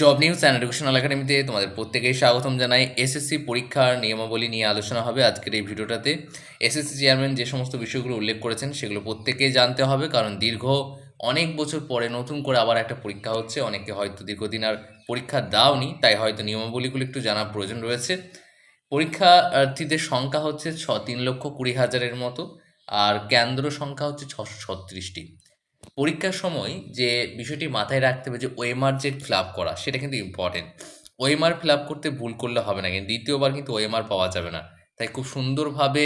Job news and educational একাডেমিতে তোমাদের প্রত্যেকেই স্বাগতম জানাই। এসএসসি পরীক্ষার নিয়মাবলী নিয়ে আলোচনা হবে আজকের এই ভিডিওটাতে। এসএসসি চেয়ারম্যান যে সমস্ত বিষয়গুলো উল্লেখ করেছেন, সেগুলো প্রত্যেকেই জানতে হবে, কারণ দীর্ঘ অনেক বছর পরে নতুন করে আবার একটা পরীক্ষা হচ্ছে। অনেকে হয়তো দীর্ঘদিন আর পরীক্ষা দাওনি, তাই হয়তো নিয়মাবলীগুলো একটু জানার প্রয়োজন রয়েছে। পরীক্ষার্থীদের সংখ্যা হচ্ছে ছ, তিন লক্ষ কুড়ি হাজারের মতো, আর কেন্দ্র সংখ্যা হচ্ছে ছশো ছত্রিশটি। পরীক্ষার সময় যে বিষয়টি মাথায় রাখতে হবে যে ওএমআর যে ফিল আপ করা, সেটা কিন্তু ইম্পর্টেন্ট ওএমআর ফিল আপ করতে ভুল করলে হবে না, কিন্তু দ্বিতীয়বার কিন্তু ওএমআর পাওয়া যাবে না। তাই খুব সুন্দরভাবে,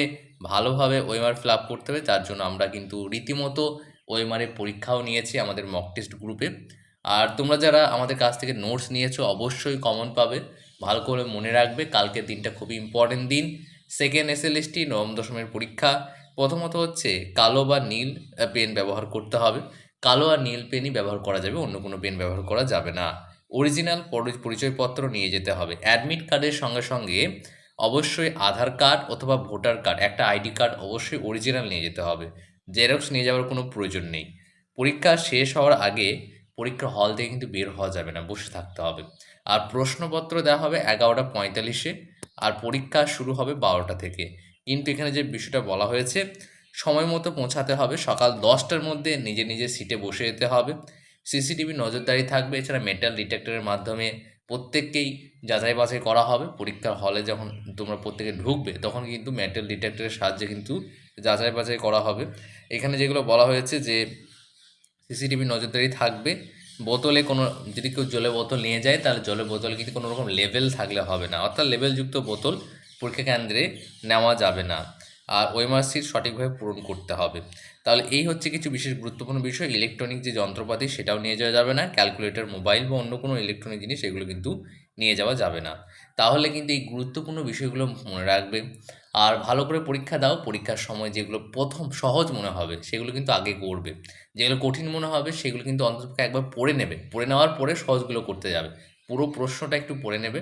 ভালোভাবে ওএমআর ফিল আপ করতে হবে, যার জন্য আমরা কিন্তু রীতিমতো ওএমআরের পরীক্ষাও নিয়েছি আমাদের মক টেস্ট গ্রুপে আর তোমরা যারা আমাদের কাছ থেকে নোটস নিয়েছো, অবশ্যই কমন পাবে। ভালো করে মনে রাখবে, কালকের দিনটা খুবই ইম্পর্টেন্ট দিন। সেকেন্ড এসএলএসটি নবম দশমের পরীক্ষা। প্রথমত হচ্ছে কালো বা নীল পেন ব্যবহার করতে হবে। কালো আর নীল পেনই ব্যবহার করা যাবে, অন্য কোনো পেন ব্যবহার করা যাবে না। অরিজিনাল পরিচয়পত্র নিয়ে যেতে হবে। অ্যাডমিট কার্ডের সঙ্গে সঙ্গে অবশ্যই আধার কার্ড অথবা ভোটার কার্ড, একটা আইডি কার্ড অবশ্যই অরিজিনাল নিয়ে যেতে হবে। জেরক্স নিয়ে যাওয়ার কোনো প্রয়োজন নেই। পরীক্ষা শেষ হওয়ার আগে পরীক্ষা হল থেকে কিন্তু বের হওয়া যাবে না, বসে থাকতে হবে। আর প্রশ্নপত্র দেওয়া হবে এগারোটা পঁয়তাল্লিশে, আর পরীক্ষা শুরু হবে বারোটা থেকে। কিন্তু এখানে যে বিষয়টা বলা হয়েছে সময় মতো পৌঁছাতে হবে। সকাল দশটার মধ্যে নিজে নিজে সিটে বসে যেতে হবে। সিসিটিভি নজরদারি থাকবে। এছাড়া মেটাল ডিটেক্টরের মাধ্যমে প্রত্যেককেই যাচাই বাছাই করা হবে। পরীক্ষার হলে যখন তোমরা প্রত্যেকে ঢুকবে, তখন কিন্তু মেটাল ডিটেক্টরের সাহায্যে কিন্তু যাচাই বাছাই করা হবে। এখানে যেগুলো বলা হয়েছে যে সিসিটিভি নজরদারি থাকবে। বোতলে কোনো, যদি কেউ জলের বোতল নিয়ে যায়, তাহলে জলের বোতলে কিন্তু কোনো রকম লেভেল থাকলে হবে না। অর্থাৎ লেভেলযুক্ত বোতল পরীক্ষা কেন্দ্রে নেওয়া যাবে না। আর ওএমআর সিট সঠিকভাবে পূরণ করতে হবে। তাহলে এই হচ্ছে কিছু বিশেষ গুরুত্বপূর্ণ বিষয়। ইলেকট্রনিক যে যন্ত্রপাতি, সেটাও নিয়ে যাওয়া যাবে না। ক্যালকুলেটর, মোবাইল বা অন্য কোনো ইলেকট্রনিক জিনিস, এগুলো কিন্তু নিয়ে যাওয়া যাবে না। তাহলে কিন্তু এই গুরুত্বপূর্ণ বিষয়গুলো মনে রাখবে। আর ভালো করে পরীক্ষা দাও। পরীক্ষার সময় যেগুলো প্রথম সহজ মনে হবে, সেগুলো কিন্তু আগে করবে। যেগুলো কঠিন মনে হবে, সেগুলো কিন্তু অন্ততপক্ষে একবার পড়ে নেবে। পড়ে নেওয়ার পরে সহজগুলো করতে যাবে। পুরো প্রশ্নটা একটু পড়ে নেবে।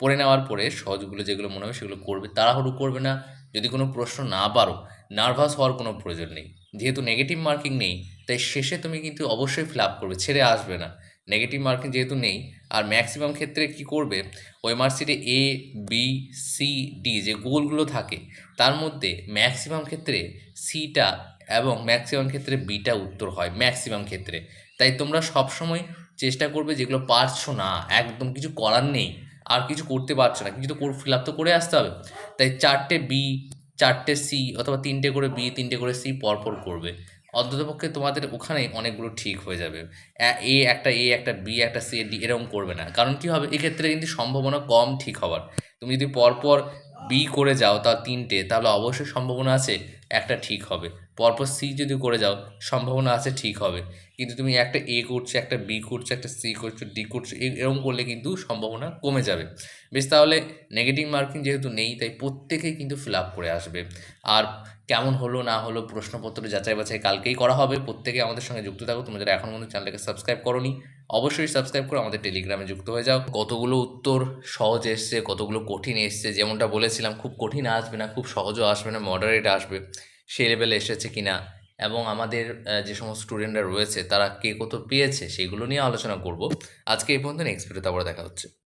পড়ে নেওয়ার পরে সহজগুলো যেগুলো মনে হবে, সেগুলো করবে। তাড়াহুড়ো করবে না। যদি কোনো প্রশ্ন না পারো নার্ভাস হওয়ার কোনো প্রয়োজন নেই। যেহেতু নেগেটিভ মার্কিং নেই, তাই শেষে তুমি কিন্তু অবশ্যই ফিল আপ করবে, ছেড়ে আসবে না। নেগেটিভ মার্কিং যেহেতু নেই, আর ম্যাক্সিমাম ক্ষেত্রে কি করবে, ওই মার্কশিটে এ বি সি ডি যে গোলগুলো থাকে, তার মধ্যে ম্যাক্সিমাম ক্ষেত্রে সিটা এবং ম্যাক্সিমাম ক্ষেত্রে বিটা উত্তর হয় ম্যাক্সিমাম ক্ষেত্রে। তাই তোমরা সবসময় চেষ্টা করবে যেগুলো পারছ না, একদম কিছু করার নেই আর কিছু করতে পারছ না। কিছু তো ফিল আপ তো করে আসতে হবে। তাই চারটে বি চারটে সি অথবা তিনটে করে বি তিনটে করে সি পরপর করবে। অন্ততপক্ষে তোমাদের ওখানে অনেকগুলো ঠিক হয়ে যাবে। এ একটা এ একটা বি একটা সি ডি এরকম করবে না। কারণ কী হবে? এক্ষেত্রে কিন্তু সম্ভাবনা কম ঠিক হওয়ার তুমি যদি পরপর বি করে যাও তা তিনটে, তাহলে অবশ্যই সম্ভাবনা আছে একটা ঠিক হবে। পরপর সি যদি করে যাও, সম্ভাবনা আছে ঠিক হবে। কিন্তু তুমি একটা এ করছ, একটা বি করছ, একটা সি করছ ডি করছ এরকম করলে কিন্তু সম্ভাবনা কমে যাবে। বেশ, তাহলে নেগেটিভ মার্কিং যেহেতু নেই, তাই প্রত্যেকেই কিন্তু ফিল আপ করে আসবে। আর কেমন হলো, না হলো, প্রশ্নপত্র যাচাই বাছাই কালকেই করা হবে। প্রত্যেকে আমাদের সঙ্গে যুক্ত থাকো। তোমরা যারা এখন মধ্যে চ্যানেলটাকে সাবস্ক্রাইব করোনি, অবশ্যই সাবস্ক্রাইব করে আমাদের টেলিগ্রামে যুক্ত হয়ে যাও। কতগুলো উত্তর সহজ এসছে, কতগুলো কঠিন এসছে, যেমনটা বলেছিলাম, খুব কঠিন আসবে না, খুব সহজও আসবে না মডারেট আসবে। সেই লেভেলে এসেছে কিনা এবং আমাদের যে সমস্ত স্টুডেন্টরা রয়েছে, তারা কে কত পেয়েছে, সেগুলো নিয়ে আলোচনা করব। আজকে এই পর্যন্ত নেক্সট ভিডিওতে আবার দেখা হচ্ছে।